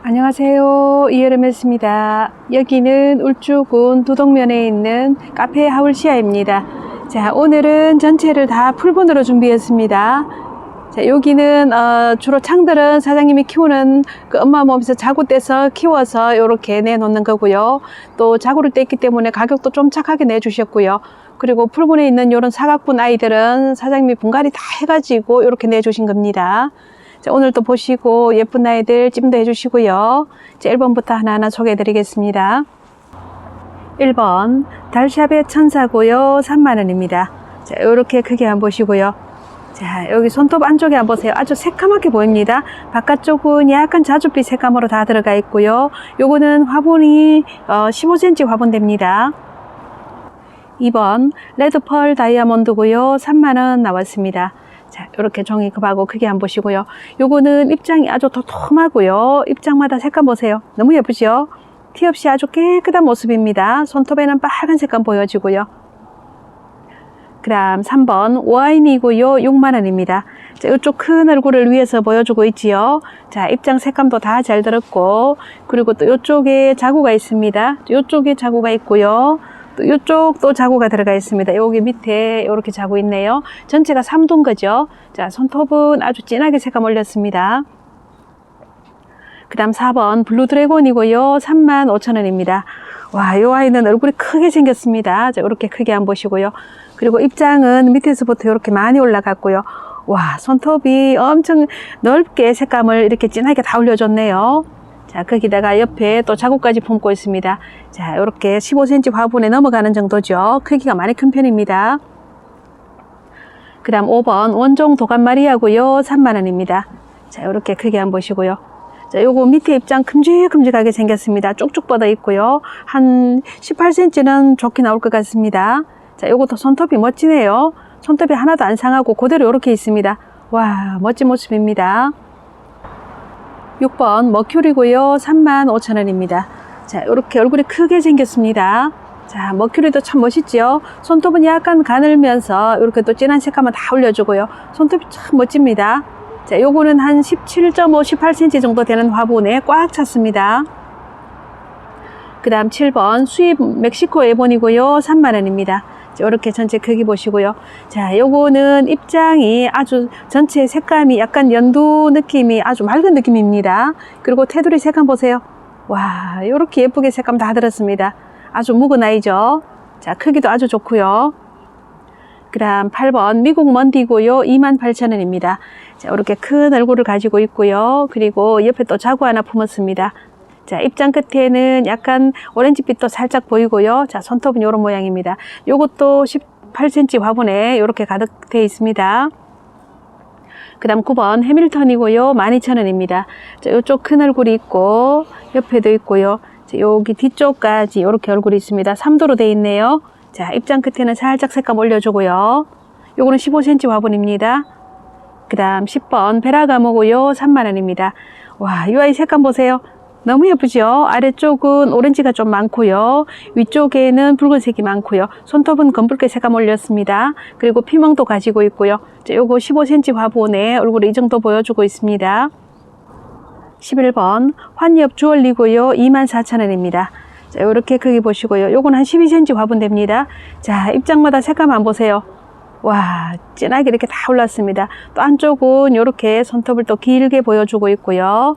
안녕하세요. 이여름이었습니다. 여기는 울주군 두동면에 있는 카페 하울시아입니다. 자, 오늘은 전체를 다 풀분으로 준비했습니다. 자, 여기는 어, 주로 창들은 사장님이 키우는 그 엄마 몸에서 자구 떼서 키워서 이렇게 내놓는 거고요. 또 자구를 뗐기 때문에 가격도 좀 착하게 내주셨고요. 그리고 풀분에 있는 이런 사각분 아이들은 사장님이 분갈이 다 해가지고 이렇게 내주신 겁니다. 자, 오늘 또 보시고 예쁜 아이들 찜도 해주시고요. 자, 1번부터 하나하나 소개해 드리겠습니다. 1번 달샵의 천사고요. 3만원입니다. 자, 이렇게 크게 한번 보시고요. 자, 여기 손톱 안쪽에 한번 보세요. 아주 새까맣게 보입니다. 바깥쪽은 약간 자줏빛 색감으로 다 들어가 있고요. 요거는 화분이 어, 15cm 화분됩니다. 2번 레드펄 다이아몬드고요. 3만원 나왔습니다. 자, 이렇게 종이 급하고 크게 한번 보시고요. 요거는 입장이 아주 도톰하고요. 입장마다 색감 보세요. 너무 예쁘죠? 티 없이 아주 깨끗한 모습입니다. 손톱에는 빨간 색감 보여지고요. 그 다음 3번 와인이고요. 6만원입니다. 자, 이쪽 큰 얼굴을 위해서 보여주고 있지요. 자, 입장 색감도 다 잘 들었고, 그리고 또 이쪽에 자구가 있습니다. 이쪽에 자구가 있고요. 또 이쪽도 자구가 들어가 있습니다. 여기 밑에 이렇게 자구 있네요. 전체가 3동 거죠. 자, 손톱은 아주 진하게 색감 올렸습니다. 그 다음 4번 블루 드래곤이고요. 3만 5천원입니다. 와, 이 아이는 얼굴이 크게 생겼습니다. 자, 이렇게 크게 한번 보시고요. 그리고 입장은 밑에서부터 이렇게 많이 올라갔고요. 와, 손톱이 엄청 넓게 색감을 이렇게 진하게 다 올려줬네요. 자, 거기다가 옆에 또 자국까지 품고 있습니다. 자, 이렇게 15cm 화분에 넘어가는 정도죠. 크기가 많이 큰 편입니다. 그 다음 5번 원종 도감마리아고요. 3만원입니다. 자, 이렇게 크게 한번 보시고요. 자, 요거 밑에 입장 큼직큼직하게 생겼습니다. 쭉쭉 뻗어 있고요. 한 18cm는 좋게 나올 것 같습니다. 자, 요것도 손톱이 멋지네요. 손톱이 하나도 안 상하고 그대로 이렇게 있습니다. 와, 멋진 모습입니다. 6번 머큐리고요. 35,000원입니다. 자, 이렇게 얼굴이 크게 생겼습니다. 자, 머큐리도 참 멋있죠? 손톱은 약간 가늘면서 이렇게 또 진한 색감을 다 올려주고요. 손톱이 참 멋집니다. 자, 요거는 한 17.5, 18cm 정도 되는 화분에 꽉 찼습니다. 그 다음 7번 수입 멕시코 에본이고요. 3만원입니다. 이렇게 전체 크기 보시고요. 자, 요거는 입장이 아주 전체 색감이 약간 연두 느낌이 아주 맑은 느낌입니다. 그리고 테두리 색감 보세요. 와, 요렇게 예쁘게 색감 다 들었습니다. 아주 묵은 아이죠. 자, 크기도 아주 좋고요. 그 다음 8번 미국 먼디고요. 28,000원입니다. 자, 이렇게 큰 얼굴을 가지고 있고요. 그리고 옆에 또 자구 하나 품었습니다. 자, 입장 끝에는 약간 오렌지빛도 살짝 보이고요. 자, 손톱은 이런 모양입니다. 요것도 18cm 화분에 이렇게 가득 돼 있습니다. 그 다음 9번 해밀턴이고요. 12,000원입니다. 자, 요쪽 큰 얼굴이 있고, 옆에도 있고요. 자, 여기 뒤쪽까지 이렇게 얼굴이 있습니다. 3도로 돼 있네요. 자, 입장 끝에는 살짝 색감 올려주고요. 요거는 15cm 화분입니다. 그 다음 10번 베라가모고요. 3만원입니다. 와, 이 아이 색감 보세요. 너무 예쁘죠? 아래쪽은 오렌지가 좀 많고요. 위쪽에는 붉은색이 많고요. 손톱은 검붉게 색감 올렸습니다. 그리고 피멍도 가지고 있고요. 자, 요거 15cm 화분에 얼굴이 이 정도 보여주고 있습니다. 11번 환엽 주얼리고요. 24,000원입니다. 자, 요렇게 크기 보시고요. 요건 한 12cm 화분 됩니다. 자, 입장마다 색감 안 보세요. 와, 진하게 이렇게 다 올랐습니다. 또 안쪽은 이렇게 손톱을 또 길게 보여주고 있고요.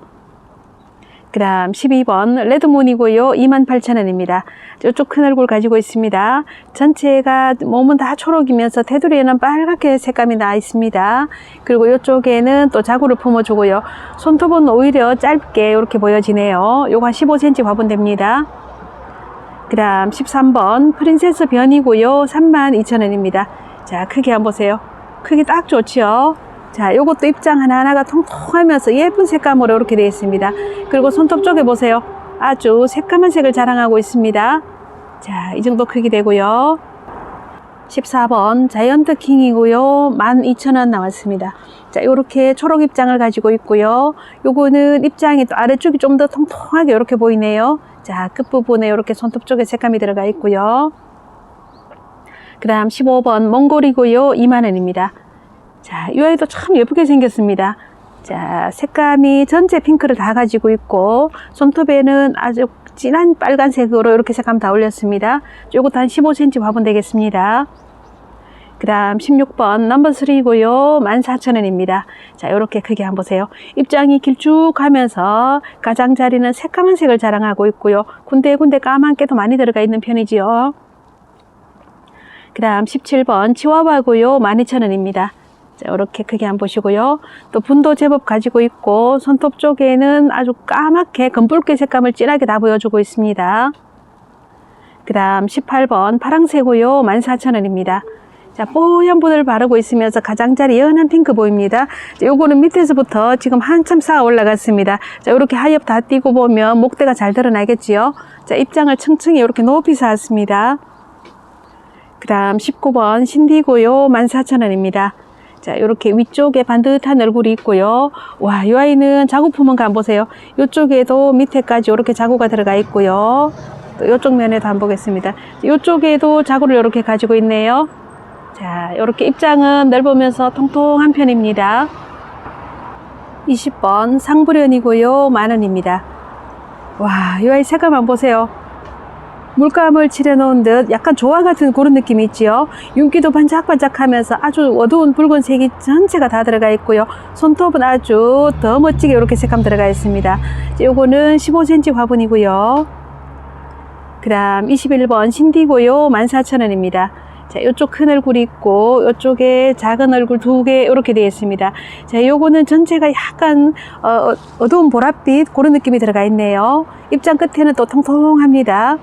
그 다음 12번 레드문이고요. 28,000원입니다. 이쪽 큰 얼굴 가지고 있습니다. 전체가 몸은 다 초록이면서 테두리에는 빨갛게 색감이 나 있습니다. 그리고 이쪽에는 또 자구를 품어주고요. 손톱은 오히려 짧게 이렇게 보여지네요. 요거 한 15cm 화분됩니다. 그 다음 13번 프린세스 변이고요. 32,000원입니다. 자, 크게 한번 보세요. 크기 딱 좋죠? 자, 요것도 입장 하나하나가 통통하면서 예쁜 색감으로 이렇게 되어 있습니다. 그리고 손톱 쪽에 보세요. 아주 새까만 색을 자랑하고 있습니다. 자, 이 정도 크기 되고요. 14번 자이언트 킹이고요. 12,000원 나왔습니다. 자, 요렇게 초록 입장을 가지고 있고요. 요거는 입장이 또 아래쪽이 좀 더 통통하게 이렇게 보이네요. 자, 끝부분에 이렇게 손톱 쪽에 색감이 들어가 있고요. 그 다음 15번 몽골이고요. 2만원입니다. 자, 이 아이도 참 예쁘게 생겼습니다. 자, 색감이 전체 핑크를 다 가지고 있고, 손톱에는 아주 진한 빨간색으로 이렇게 색감 다 올렸습니다. 요것도 한 15cm 화분 되겠습니다. 그 다음 16번 넘버 3고요. 14,000원입니다. 자, 이렇게 크게 한번 보세요. 입장이 길쭉하면서 가장자리는 새까만 색을 자랑하고 있고요. 군데군데 까만게도 많이 들어가 있는 편이지요. 그 다음 17번 치와와고요. 12,000원입니다. 자, 이렇게 크게 한번 보시고요. 또 분도 제법 가지고 있고 손톱 쪽에는 아주 까맣게 금붉게 색감을 진하게 다 보여주고 있습니다. 그 다음 18번 파랑새고요. 14,000원입니다. 자, 뽀얀 분을 바르고 있으면서 가장자리 연한 핑크 보입니다. 자, 요거는 밑에서부터 지금 한참 쌓아 올라갔습니다. 자, 이렇게 하엽 다 띄고 보면 목대가 잘 드러나겠지요. 자, 입장을 층층이 이렇게 높이 쌓았습니다. 그 다음 19번 신디고요. 14,000원입니다. 자, 이렇게 위쪽에 반듯한 얼굴이 있고요. 와, 이 아이는 자국품은 간 보세요. 이쪽에도 밑에까지 이렇게 자구가 들어가 있고요. 또 이쪽 면에도 한번 보겠습니다. 이쪽에도 자구를 이렇게 가지고 있네요. 자, 이렇게 입장은 넓으면서 통통한 편입니다. 20번 상불연이고요. 만원입니다. 와, 이 아이 색감 한번 보세요. 물감을 칠해놓은 듯 약간 조화 같은 그런 느낌이 있지요. 윤기도 반짝반짝하면서 아주 어두운 붉은색이 전체가 다 들어가 있고요. 손톱은 아주 더 멋지게 이렇게 색감 들어가 있습니다. 요거는 15cm 화분이고요. 그 다음 21번 신디고요. 14,000원입니다. 자, 이쪽 큰 얼굴이 있고, 이쪽에 작은 얼굴 두 개, 이렇게 되어 있습니다. 자, 요거는 전체가 약간, 어, 어두운 보랏빛, 그런 느낌이 들어가 있네요. 입장 끝에는 또 통통합니다.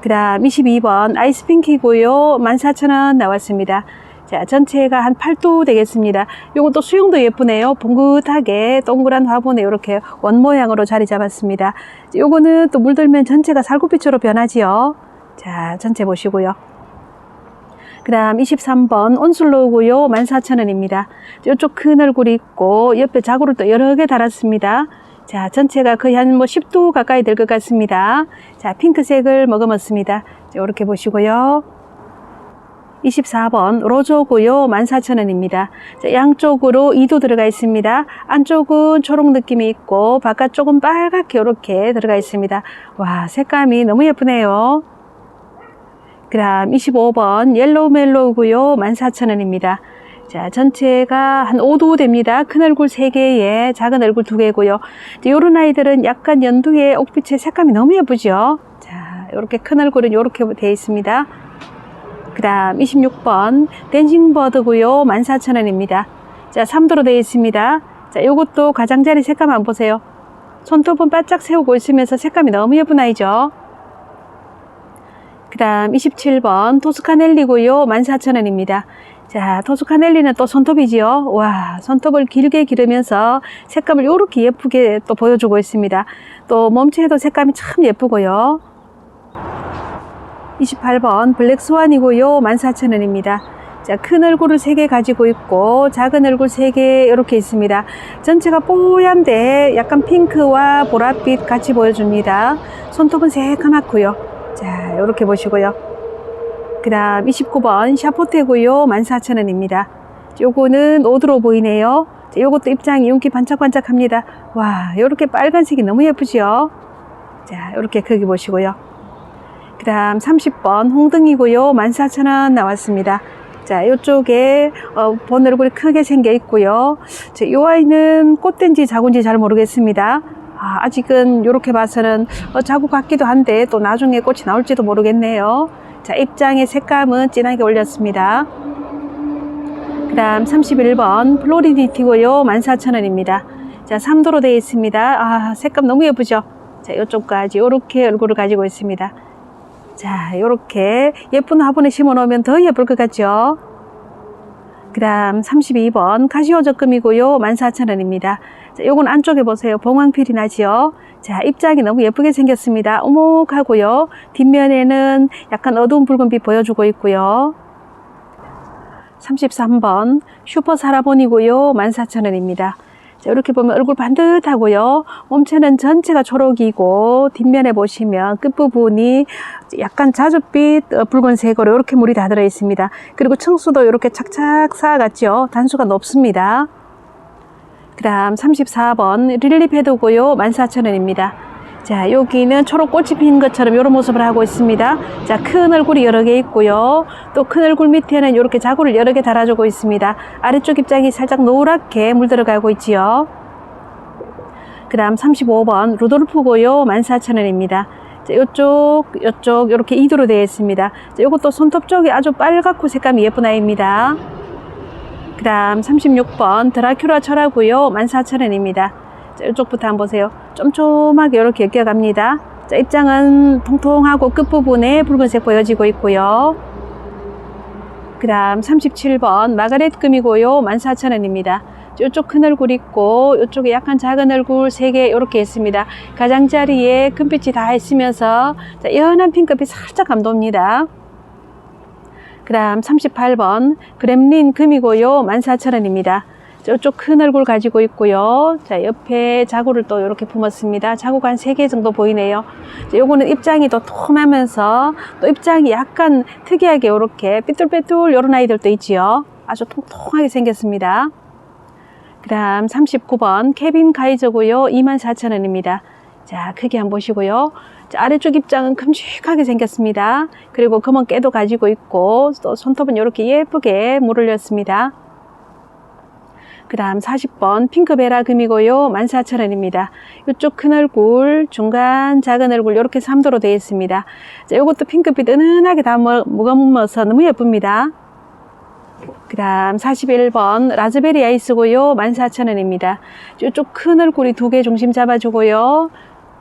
그 다음 22번 아이스핑키고요. 14,000원 나왔습니다. 자, 전체가 한 8도 되겠습니다. 요건 또 수영도 예쁘네요. 봉긋하게 동그란 화분에 이렇게 원 모양으로 자리 잡았습니다. 요거는 또 물들면 전체가 살구빛으로 변하지요. 자, 전체 보시고요. 그 다음 23번 온슬로우고요. 14,000원입니다. 이쪽 큰 얼굴이 있고 옆에 자구를 또 여러 개 달았습니다. 자, 전체가 거의 한 뭐 10도 가까이 될 것 같습니다. 자, 핑크색을 머금었습니다. 자, 이렇게 보시고요. 24번 로조고요. 14,000원입니다. 자, 양쪽으로 2도 들어가 있습니다. 안쪽은 초록 느낌이 있고 바깥쪽은 빨갛게 이렇게 들어가 있습니다. 와, 색감이 너무 예쁘네요. 그 다음 25번 옐로우 멜로우고요. 14,000원입니다. 자, 전체가 한 5도 됩니다. 큰 얼굴 3개에 작은 얼굴 2개고요. 요런 아이들은 약간 연두의 옥빛의 색감이 너무 예쁘죠? 자, 이렇게 큰 얼굴은 이렇게 되어 있습니다. 그 다음 26번 댄싱버드고요. 14,000원입니다. 자, 3도로 되어 있습니다. 자, 요것도 가장자리 색감 안 보세요. 손톱은 바짝 세우고 있으면서 색감이 너무 예쁜 아이죠? 그 다음 27번 토스카넬리고요. 14,000원입니다. 자, 토스카넬리는 또 손톱이지요. 와, 손톱을 길게 기르면서 색감을 이렇게 예쁘게 또 보여주고 있습니다. 또 몸체도 색감이 참 예쁘고요. 28번 블랙스완이고요. 14,000원입니다. 자, 큰 얼굴을 3개 가지고 있고 작은 얼굴 3개 이렇게 있습니다. 전체가 뽀얀데 약간 핑크와 보랏빛 같이 보여줍니다. 손톱은 새까맣고요. 자, 이렇게 보시고요. 그 다음 29번 샤포테고요. 14,000원입니다. 요거는 오드로 보이네요. 자, 요것도 입장이 윤기 반짝반짝합니다. 와, 요렇게 빨간색이 너무 예쁘죠? 자, 요렇게 크게 보시고요. 그 다음 30번 홍등이고요. 14,000원 나왔습니다. 자, 요쪽에 어, 본 얼굴이 크게 생겨 있고요. 자, 요 아이는 꽃된지 자군지 잘 모르겠습니다. 아, 아직은 이렇게 봐서는 어, 자국 같기도 한데 또 나중에 꽃이 나올지도 모르겠네요. 자, 입장의 색감은 진하게 올렸습니다. 그 다음 31번 플로리디티고요. 14,000원입니다. 자, 3도로 되어 있습니다. 아, 색감 너무 예쁘죠? 자, 이쪽까지 이렇게 얼굴을 가지고 있습니다. 자, 이렇게 예쁜 화분에 심어 놓으면 더 예쁠 것 같죠? 그 다음 32번 카시오 적금이고요. 14,000원입니다. 자, 요건 안쪽에 보세요. 봉황필이 나지요. 자, 입장이 너무 예쁘게 생겼습니다. 오목하고요. 뒷면에는 약간 어두운 붉은빛 보여주고 있고요. 33번 슈퍼 사라본이고요. 14,000원입니다. 자, 이렇게 보면 얼굴 반듯하고요. 몸체는 전체가 초록이고 뒷면에 보시면 끝부분이 약간 자줏빛 어, 붉은색으로 이렇게 물이 다 들어 있습니다. 그리고 층수도 이렇게 착착 쌓아갔죠. 단수가 높습니다. 그다음 34번 릴리 패드고요. 14,000원입니다. 자, 여기는 초록 꽃이 핀 것처럼 이런 모습을 하고 있습니다. 자, 큰 얼굴이 여러 개 있고요. 또 큰 얼굴 밑에는 이렇게 자구를 여러 개 달아주고 있습니다. 아래쪽 입장이 살짝 노랗게 물들어가고 있지요. 그 다음 35번 루돌프고요. 14,000원입니다. 자, 요쪽, 요쪽, 이렇게 이두로 되어 있습니다. 자, 요것도 손톱 쪽이 아주 빨갛고 색감이 예쁜 아이입니다. 그 다음 36번 드라큘라 철하고요. 14,000원입니다. 자, 이쪽부터 한번 보세요. 쫌쫌하게 이렇게 엮여갑니다. 자, 입장은 통통하고 끝부분에 붉은색 보여지고 있고요. 그 다음 37번 마가렛 금이고요. 14,000원입니다. 이쪽 큰 얼굴 있고 이쪽에 약간 작은 얼굴 세개 이렇게 있습니다. 가장자리에 금빛이 다 있으면서 자, 연한 핑크빛 살짝 감돕니다. 그 다음 38번 그램린 금이고요. 14,000원입니다. 이쪽 큰 얼굴 가지고 있고요. 자, 옆에 자구를 또 이렇게 품었습니다. 자구가 한세개 정도 보이네요. 자, 요거는 입장이 더 톰하면서 또 입장이 약간 특이하게 이렇게 삐뚤빼뚤 이런 아이들도 있지요. 아주 통통하게 생겼습니다. 그 다음 39번 케빈 가이저고요. 24,000원입니다. 자, 크게 한번 보시고요. 자, 아래쪽 입장은 큼직하게 생겼습니다. 그리고 검은 깨도 가지고 있고 또 손톱은 이렇게 예쁘게 물 올렸습니다. 그 다음 40번 핑크베라 금이고요. 14,000원입니다. 이쪽 큰 얼굴, 중간 작은 얼굴 이렇게 3도로 되어 있습니다. 자, 이것도 핑크빛 은은하게 다 묻어서 너무 예쁩니다. 그 다음 41번 라즈베리 아이스고요. 14,000원입니다. 이쪽 큰 얼굴이 두 개 중심 잡아주고요.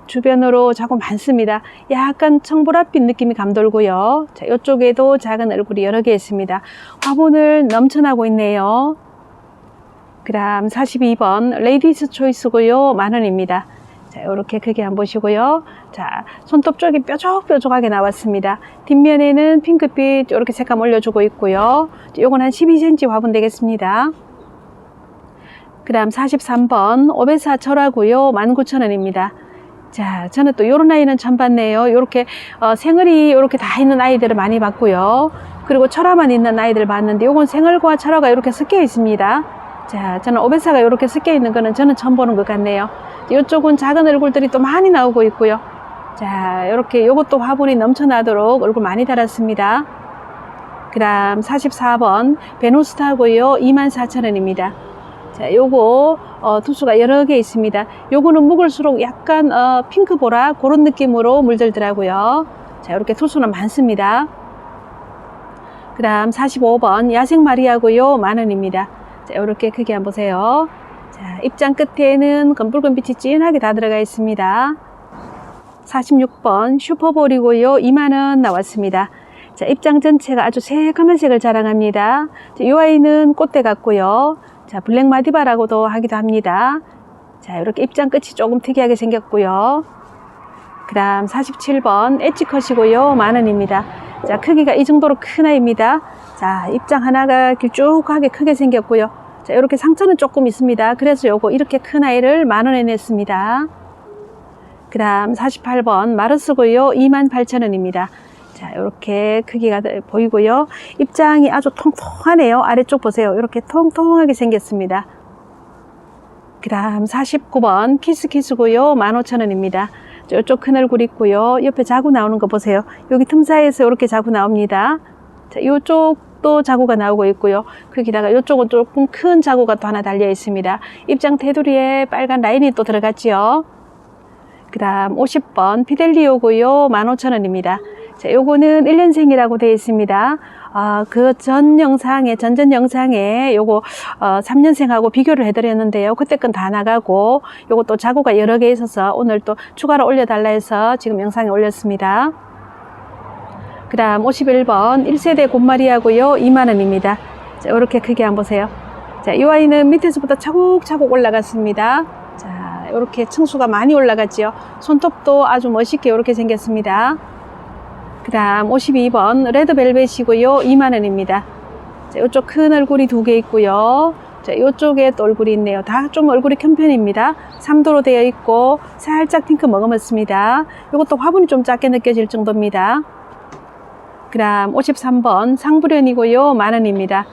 주변으로 자꾸 많습니다. 약간 청보랏빛 느낌이 감돌고요. 자, 이쪽에도 작은 얼굴이 여러 개 있습니다. 화분을 넘쳐나고 있네요. 그 다음 42번 레이디스 초이스고요. 만 원입니다. 자, 이렇게 크게 한번 보시고요. 자, 손톱 쪽이 뾰족뾰족하게 나왔습니다. 뒷면에는 핑크빛 이렇게 색감 올려주고 있고요. 요건 한 12cm 화분 되겠습니다. 그 다음 43번 오베사 철하고요. 19,000원입니다. 자, 저는 또 요런 아이는 처음 봤네요. 요렇게 어, 생얼이 요렇게 다 있는 아이들을 많이 봤고요. 그리고 철화만 있는 아이들 봤는데 요건 생얼과 철화가 이렇게 섞여 있습니다. 자, 저는 오베사가 이렇게 섞여 있는 거는 저는 처음 보는 것 같네요. 이쪽은 작은 얼굴들이 또 많이 나오고 있고요. 자, 이렇게 요것도 화분이 넘쳐나도록 얼굴 많이 달았습니다. 그 다음 44번 베노스타고요. 24,000원입니다. 자, 요거 어, 투수가 여러 개 있습니다. 요거는 묵을수록 약간 어, 핑크보라 그런 느낌으로 물들더라고요. 자, 이렇게 투수는 많습니다. 그 다음 45번 야생 마리아고요. 만원입니다. 자, 이렇게 크게 한번 보세요. 자, 입장 끝에는 검붉은 빛이 진하게 다 들어가 있습니다. 46번 슈퍼볼이고요. 2만원 나왔습니다. 자, 입장 전체가 아주 새까만 색을 자랑합니다. 자, 이 아이는 꽃대 같고요. 자, 블랙 마디바라고도 하기도 합니다. 자, 이렇게 입장 끝이 조금 특이하게 생겼고요. 그 다음 47번 엣지컷이고요. 만원입니다. 자, 크기가 이 정도로 큰 아이입니다. 자, 입장 하나가 길쭉하게 크게 생겼고요. 자, 이렇게 상처는 조금 있습니다. 그래서 요거 이렇게 큰 아이를 만원에 냈습니다. 그 다음 48번 마르스고요. 28,000원입니다. 자, 이렇게 크기가 보이고요. 입장이 아주 통통하네요. 아래쪽 보세요. 이렇게 통통하게 생겼습니다. 그 다음 49번 키스키스고요. 15,000원입니다. 이쪽 큰 얼굴 있고요. 옆에 자구 나오는 거 보세요. 여기 틈 사이에서 이렇게 자구 나옵니다. 자, 이쪽도 자구가 나오고 있고요. 거기다가 이쪽은 조금 큰 자구가 또 하나 달려 있습니다. 입장 테두리에 빨간 라인이 또 들어갔지요. 그 다음 50번 피델리오고요. 15,000원입니다. 자, 요거는 1년생이라고 되어 있습니다. 아, 그전 영상에, 전전 영상에 요거, 어, 3년생하고 비교를 해드렸는데요. 그때 건 다 나가고, 또 자구가 여러 개 있어서 오늘 또 추가로 올려달라 해서 지금 영상에 올렸습니다. 그 다음 51번 1세대 곰마리하고요. 2만원입니다. 자, 이렇게 크게 한번 보세요. 자, 이 아이는 밑에서부터 차곡차곡 올라갔습니다. 자, 이렇게 층수가 많이 올라갔지요. 손톱도 아주 멋있게 이렇게 생겼습니다. 그 다음 52번 레드벨벳이고요. 2만원입니다. 자, 이쪽 큰 얼굴이 두 개 있고요. 자, 이쪽에 또 얼굴이 있네요. 다 좀 얼굴이 큰 편입니다. 3도로 되어 있고 살짝 핑크 먹어봤습니다. 이것도 화분이 좀 작게 느껴질 정도입니다. 그 다음 53번 상부련이고요. 만원입니다.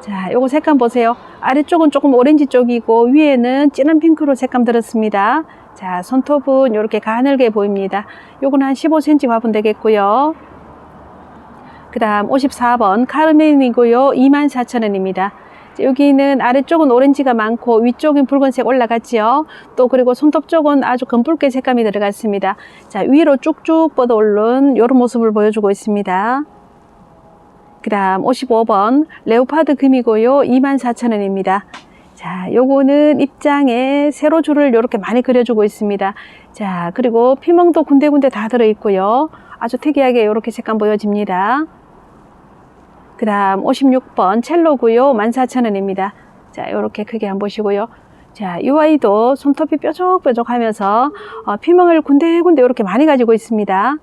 자, 요거 색감 보세요. 아래쪽은 조금 오렌지 쪽이고 위에는 진한 핑크로 색감 들었습니다. 자, 손톱은 이렇게 가늘게 보입니다. 요건 한 15cm 화분 되겠고요. 그 다음 54번 카르멘이고요. 24,000원입니다. 여기는 아래쪽은 오렌지가 많고 위쪽은 붉은색 올라갔지요. 또 그리고 손톱 쪽은 아주 검붉게 색감이 들어갔습니다. 자, 위로 쭉쭉 뻗어 오른 이런 모습을 보여주고 있습니다. 그 다음 55번 레오파드 금이고요. 24,000원입니다. 자, 요거는 입장에 세로줄을 이렇게 많이 그려주고 있습니다. 자, 그리고 피멍도 군데군데 다 들어있고요. 아주 특이하게 이렇게 색감 보여집니다. 그 다음 56번 첼로고요. 14,000원입니다. 자, 이렇게 크게 한번 보시고요. 자, 이 아이도 손톱이 뾰족뾰족 하면서 어, 피멍을 군데군데 이렇게 많이 가지고 있습니다.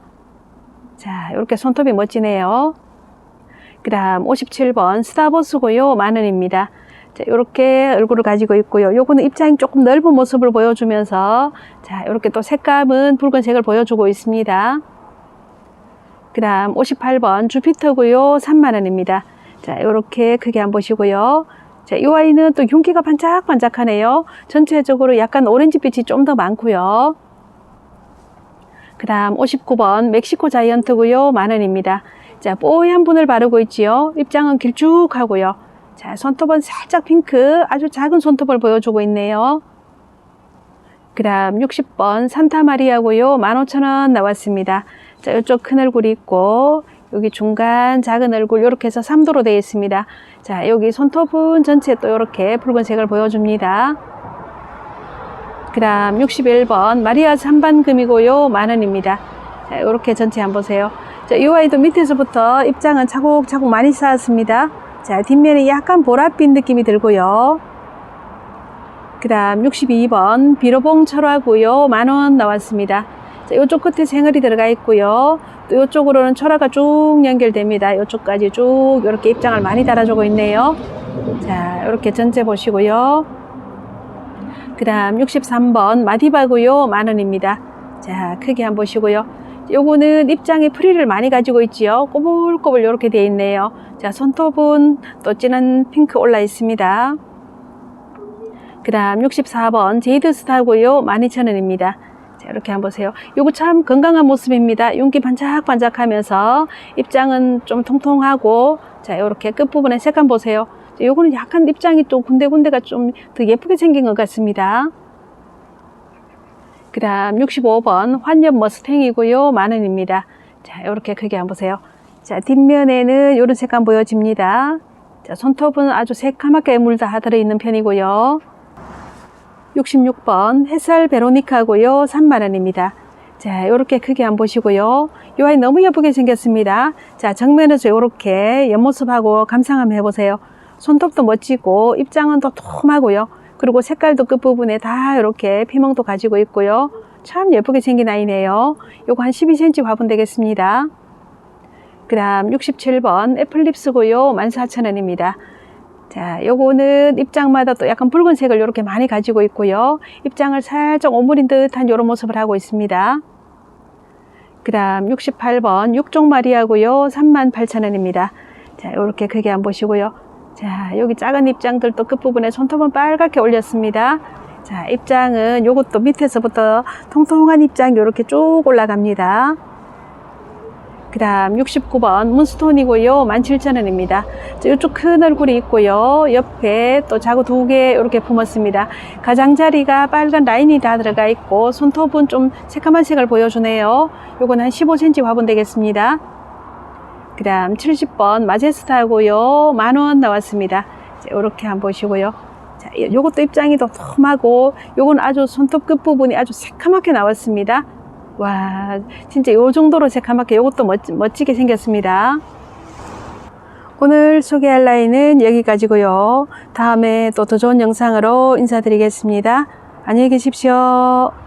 자, 이렇게 손톱이 멋지네요. 그 다음 57번 스타버스고요. 만원입니다. 자, 이렇게 얼굴을 가지고 있고요. 요거는 입장이 조금 넓은 모습을 보여주면서 자, 이렇게 또 색감은 붉은색을 보여주고 있습니다. 그 다음 58번 주피터고요. 3만원입니다. 자, 이렇게 크게 한번 보시고요. 자, 이 아이는 또 윤기가 반짝반짝하네요. 전체적으로 약간 오렌지빛이 좀 더 많고요. 그 다음 59번 멕시코 자이언트고요. 만원입니다. 자, 뽀얀 분을 바르고 있지요. 입장은 길쭉하고요. 자, 손톱은 살짝 핑크, 아주 작은 손톱을 보여주고 있네요. 그 다음 60번 산타마리아고요. 15,000원 나왔습니다. 자, 이쪽 큰 얼굴이 있고, 여기 중간 작은 얼굴, 이렇게 해서 3도로 되어 있습니다. 자, 여기 손톱은 전체 또 이렇게 붉은색을 보여줍니다. 그 다음 61번 마리아 산반금이고요. 만원입니다. 자, 이렇게 전체 한번 보세요. 자, 이 아이도 밑에서부터 입장은 차곡차곡 많이 쌓았습니다. 자, 뒷면이 약간 보랏빛 느낌이 들고요. 그 다음 62번 비로봉 철화고요. 만원 나왔습니다. 자, 이쪽 끝에 생얼이 들어가 있고요. 또 이쪽으로는 철화가 쭉 연결됩니다. 이쪽까지 쭉 이렇게 입장을 많이 달아주고 있네요. 자, 이렇게 전체 보시고요. 그 다음 63번 마디바고요. 만원입니다. 자, 크게 한번 보시고요. 요거는 입장에 프리를 많이 가지고 있지요. 꼬불꼬불 이렇게 되어 있네요. 자, 손톱은 또 진한 핑크 올라 있습니다. 그 다음 64번 제이드 스타고요. 12,000원입니다. 자, 이렇게 한번 보세요. 요거 참 건강한 모습입니다. 윤기 반짝반짝 하면서 입장은 좀 통통하고, 자, 이렇게 끝부분에 색감 보세요. 자, 요거는 약간 입장이 또 군데군데가 좀 더 예쁘게 생긴 것 같습니다. 그 다음 65번 환엽 머스탱이고요. 만원입니다. 자, 이렇게 크게 한번 보세요. 자, 뒷면에는 이런 색감 보여집니다. 자, 손톱은 아주 새카맣게 물다 들어있는 편이고요. 66번 햇살 베로니카고요. 3만원입니다. 자, 이렇게 크게 한번 보시고요. 이 아이 너무 예쁘게 생겼습니다. 자, 정면에서 이렇게 옆모습하고 감상 한번 해보세요. 손톱도 멋지고 입장은 더 톰하고요. 그리고 색깔도 끝부분에 다 이렇게 피멍도 가지고 있고요. 참 예쁘게 생긴 아이네요. 요거 한 12cm 화분 되겠습니다. 그 다음 67번 애플립스고요. 14,000원입니다. 자, 요거는 입장마다 또 약간 붉은색을 이렇게 많이 가지고 있고요. 입장을 살짝 오므린 듯한 이런 모습을 하고 있습니다. 그 다음 68번 육종마리아고요. 38,000원입니다. 자, 이렇게 크게 한번 보시고요. 자, 여기 작은 입장들도 끝부분에 손톱은 빨갛게 올렸습니다. 자, 입장은 요것도 밑에서부터 통통한 입장이 이렇게 쭉 올라갑니다. 그 다음 69번 문스톤이고요. 17,000원입니다. 이쪽 큰 얼굴이 있고요. 옆에 또 자구 두 개 이렇게 품었습니다. 가장자리가 빨간 라인이 다 들어가 있고 손톱은 좀 새까만 색을 보여주네요. 요건 한 15cm 화분 되겠습니다. 그 다음 70번 마제스타고요. 만원 나왔습니다. 자, 이렇게 한번 보시고요. 자, 요것도 입장이 더 톰하고 요건 아주 손톱 끝부분이 아주 새카맣게 나왔습니다. 와, 진짜 요 정도로 새카맣게 요것도 멋지, 멋지게 생겼습니다. 오늘 소개할 라인은 여기까지고요. 다음에 또 더 좋은 영상으로 인사드리겠습니다. 안녕히 계십시오.